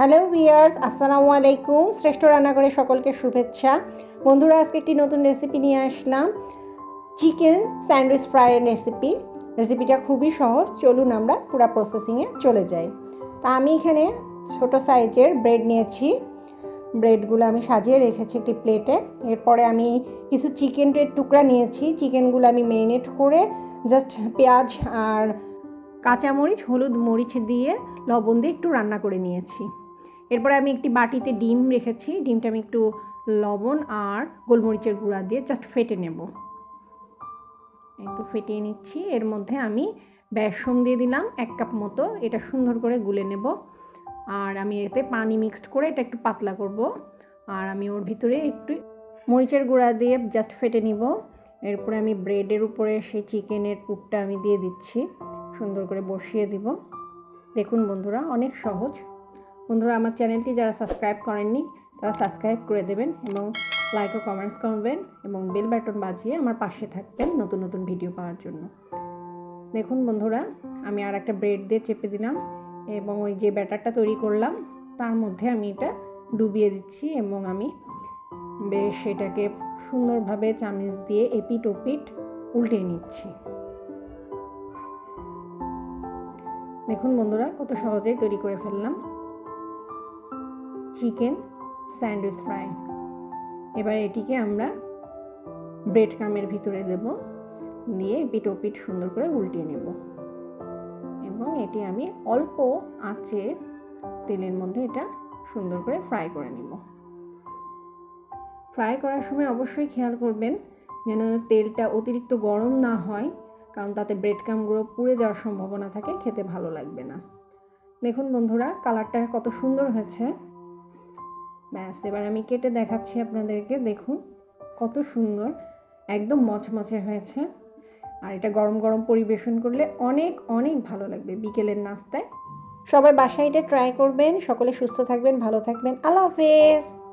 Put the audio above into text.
Hello viewers আসসালামু আলাইকুম শ্রেষ্ঠ রান্নাঘরে সকলকে শুভেচ্ছা। বন্ধুরা, আজকে একটি নতুন রেসিপি নিয়ে আসলাম। চিকেন স্যান্ডউইচ ফ্রাইয়ের রেসিপি রেসিপিটা খুবই সহজ। চলুন আমরা পুরো প্রসেসিংয়ে চলে যাই। তা আমি এখানে ছোট সাইজের ব্রেড নিয়েছি। ব্রেডগুলো আমি সাজিয়ে রেখেছি একটি প্লেটে এরপরে আমি কিছু চিকেনের টুকরা নিয়েছি। চিকেনগুলো আমি মেরিনেট করে জাস্ট পেঁয়াজ আর কাঁচামরিচ, হলুদ মরিচ দিয়ে লবণ দিয়ে একটু রান্না করে নিয়েছি। এরপরে আমি একটি বাটিতে ডিম রেখেছি। ডিমটা আমি একটু লবণ আর গোলমরিচের গুঁড়া দিয়ে জাস্ট ফেটে নেব। একটু ফেটিয়ে নিচ্ছি। এর মধ্যে আমি বেসন দিয়ে দিলাম এক কাপ মতো। এটা সুন্দর করে গুলে নেব। আর আমি এতে পানি মিক্সড করে এটা একটু পাতলা করব। আর আমি ওর ভিতরে একটু মরিচের গুঁড়া দিয়ে জাস্ট ফেটে নিব। এরপরে আমি ব্রেডের উপরে সেই চিকেনের পুরটা আমি দিয়ে দিচ্ছি। সুন্দর করে বসিয়ে দিব। দেখুন বন্ধুরা, অনেক সহজ। বন্ধুরা, আমার চ্যানেলটি যারা সাবস্ক্রাইব করেননি, তারা সাবস্ক্রাইব করে দেবেন এবং লাইক ও কমেন্টস করবেন এবং বেল বাটন বাজিয়ে আমার পাশে থাকবেন নতুন নতুন ভিডিও পাওয়ার জন্য। দেখুন বন্ধুরা, আমি আর একটা ব্রেড দিয়ে চেপে দিলাম এবং ওই যে ব্যাটারটা তৈরি করলাম, তার মধ্যে আমি এটা ডুবিয়ে দিচ্ছি এবং আমি বেশ এটাকে সুন্দরভাবে চামিচ দিয়ে এপিট ওপিট উল্টে নিচ্ছি। দেখুন বন্ধুরা, কত সহজেই তৈরি করে ফেললাম। Chicken sandwich fry. এবার এটিকে আমরা ব্রেড কামের ভিতরে দেব, দিয়ে পিট পিট সুন্দর করে উল্টিয়ে নেব। এবং এটি আমি অল্প আঁচে তেলের মধ্যে এটা সুন্দর করে ফ্রাই করে নেব। ফ্রাই করার সময় অবশ্যই খেয়াল করবেন যেন তেলটা অতিরিক্ত গরম না হয়, কারণ তাতে ব্রেড কামগুলো পুড়ে যাওয়ার সম্ভাবনা থাকে, খেতে ভালো লাগবে না। দেখুন বন্ধুরা, কালারটা কত সুন্দর হয়েছে। ব্যাস, এবার আমি কেটে দেখাচ্ছি আপনাদেরকে, দেখুন, কত সুন্দর, একদম মচমচে হয়েছে। আর এটা গরম গরম পরিবেশন করলে অনেক অনেক ভালো লাগবে বিকেলের নাস্তায়। সবাই বাসায় এটা ট্রাই করবেন, সকলে সুস্থ থাকবেন, ভালো থাকবেন। আল্লাহ হাফেজ!